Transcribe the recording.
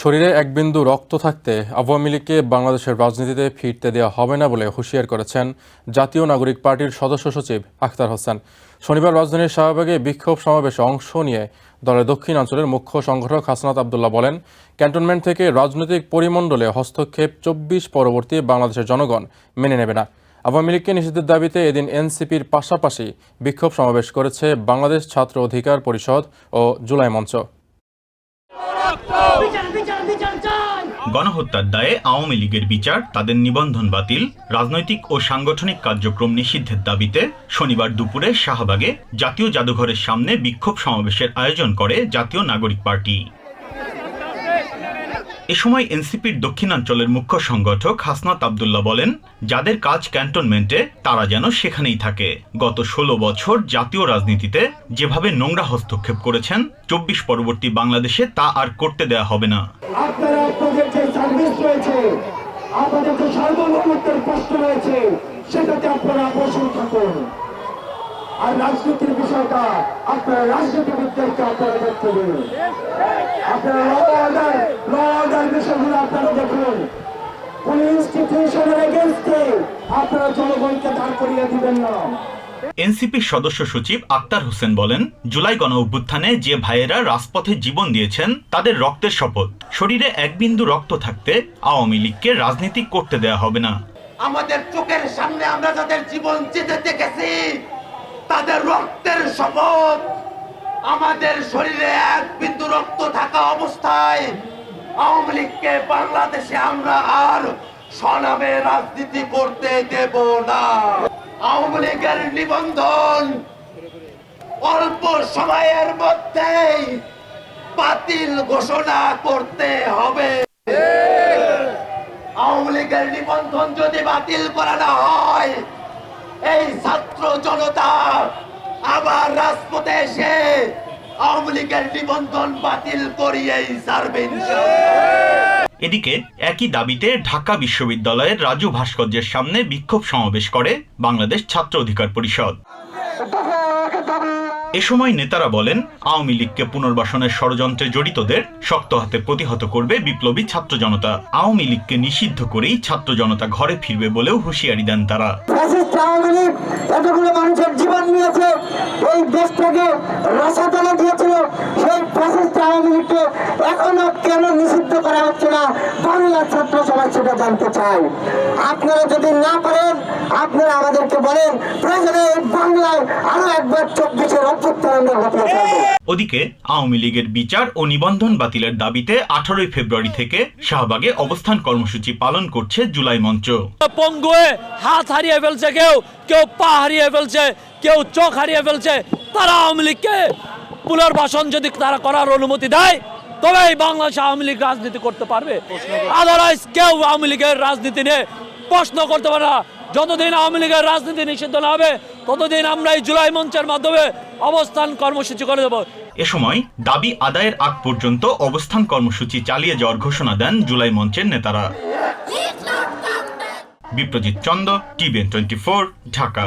শরীরে এক বিন্দু রক্ত থাকতে আওয়ামী লীগকে বাংলাদেশের রাজনীতিতে ফিরতে দেওয়া হবে না বলে হুঁশিয়ার করেছেন জাতীয় নাগরিক পার্টির সদস্য সচিব আখতার হোসেন। শনিবার রাজধানীর শাহবাগে বিক্ষোভ সমাবেশে অংশ নিয়ে দলের দক্ষিণাঞ্চলের মুখ্য সংগঠক হাসনাত আবদুল্লাহ বলেন, ক্যান্টনমেন্ট থেকে রাজনৈতিক পরিমণ্ডলে হস্তক্ষেপ চব্বিশ পরবর্তী বাংলাদেশের জনগণ মেনে নেবে না। আওয়ামী লীগকে নিষিদ্ধের দাবিতে এদিন এনসিপির পাশাপাশি বিক্ষোভ সমাবেশ করেছে বাংলাদেশ ছাত্র অধিকার পরিষদ ও জুলাই মঞ্চ বিচার বিচার বিচার চাই গণহত্যার দায়ে আওয়ামী লীগের বিচার, তাদের নিবন্ধন বাতিল, রাজনৈতিক ও সাংগঠনিক কার্যক্রম নিষিদ্ধের দাবিতে শনিবার দুপুরে শাহবাগে জাতীয় জাদুঘরের সামনে বিক্ষোভ সমাবেশের আয়োজন করে জাতীয় নাগরিক পার্টি। এ সময় এনসিপির দক্ষিণাঞ্চলের মুখ্য সংগঠক হাসনাত আবদুল্লাহ বলেন, যাদের কাজ ক্যান্টনমেন্টে, তারা যেন সেখানেই থাকে। গত ষোলো বছর জাতীয় রাজনীতিতে যেভাবে নোংরা হস্তক্ষেপ করেছেন, চব্বিশ পরবর্তী বাংলাদেশে তা আর করতে দেয়া হবে না। আপনাদের যে সার্বভৌমত্বের রয়েছে, সেটাতে আপনারা থাকুন। আর রাজনীতির বিষয়টা আপনারা রাজনীতিবিদদেরকে আপনারা দেখতে দিন। আপনারা ল অর্ডার ল অর্ডার বিষয়গুলো আপনারা দেখুন। কোন ইনস্টিটিউশনের এগেনস্টে আপনারা জনগণকে দাঁড় করিয়ে দিবেন না। এনসিপির সদস্য সচিব আক্তার হোসেন বলেন জুলাই গণ অভ্যুত্থানে যে ভাইয়েরা রাজপথে জীবন দিয়েছেন তাদের রক্তের শপথ। শরীরে এক বিন্দু রক্ত থাকতে আওয়ামী লীগকে রাজনীতি করতে দেয়া হবে না। আমাদের চোখের সামনে আমরা যাদের জীবন যেতে দেখেছি তাদের রক্তের শপথ। আমাদের শরীরে এক বিন্দু রক্ত থাকা অবস্থায় আওয়ামী লীগকে বাংলাদেশে আমরা আর সনামে রাজনীতি করতে দেব না। আওয়ামী লীগের নিবন্ধন অল্প সময়ের মধ্যেই বাতিল ঘোষণা করতে হবে। আওয়ামী লীগের নিবন্ধন যদি বাতিল করা না হয় এই ছাত্র জনতা আবার রাজপথে এসে আওয়ামী লীগের নিবন্ধন বাতিল করিয়েই ছাড়বে এদিকে একই দাবিতে ঢাকা বিশ্ববিদ্যালয়ের রাজু ভাস্কর্যের সামনে বিক্ষোভ সমাবেশ করে বাংলাদেশ ছাত্র অধিকার পরিষদ। এ সময় নেতারা বলেন, আওয়ামী লীগকে পুনর্বাসনের ষড়যন্ত্রে জড়িতদের শক্ত হাতে প্রতিহত করবে বিপ্লবী ছাত্র জনতা। আওয়ামী লীগকে নিষিদ্ধ করেই ছাত্র জনতা ঘরে ফিরবে বলেও হুঁশিয়ারি দেন তারা। মানুষের জীবন নিয়েছে এই দেশটাকে রাসাতলা দিয়েছিল সেই ফ্যাসিস্ট আওয়ামী লীগকে এখনও কেন নিষিদ্ধ করা হচ্ছে না বাংলার ছাত্র সমাজ সেটা জানতে চাই আপনারা যদি না পারেন আপনারা আমাদেরকে বলেন প্রয়োজনে বাংলায় আরও একবার চব্বিশের অভ্যুত্থান আমরা ঘটিয়ে ওদিকে আওয়ামী লীগের বিচার ও নিবন্ধন বাতিলের দাবিতে আঠারোই ফেব্রুয়ারি থেকে শাহবাগে অবস্থান কর্মসূচি পালন করছে জুলাই মঞ্চ। পঙ্গু হয়ে হাত হারিয়ে ফেলছে কেউ কেউ পা হারিয়ে ফেলছে কেউ চোখ হারিয়ে ফেলছে। তারা আওয়ামী লীগকে পুনর্বাসন যদি তারা করার অনুমতি দেয় তবে এই বাংলাদেশ আওয়ামী লীগ রাজনীতি করতে পারবে? আদারওয়াইজ কেউ আওয়ামী লীগের রাজনীতি নিয়ে প্রশ্ন করতে পারে না। যতদিন আওয়ামী লীগের রাজনীতি নিষিদ্ধ না হবে, ততদিন আমরা এই জুলাই মঞ্চের মাধ্যমে অবস্থান কর্মসূচি করে দেবো। এ সময় দাবি আদায়ের আগ পর্যন্ত অবস্থান কর্মসূচি চালিয়ে যাওয়ার ঘোষণা দেন জুলাই মঞ্চের নেতারা। Biprajit Chanda TVN twenty four, Dhaka.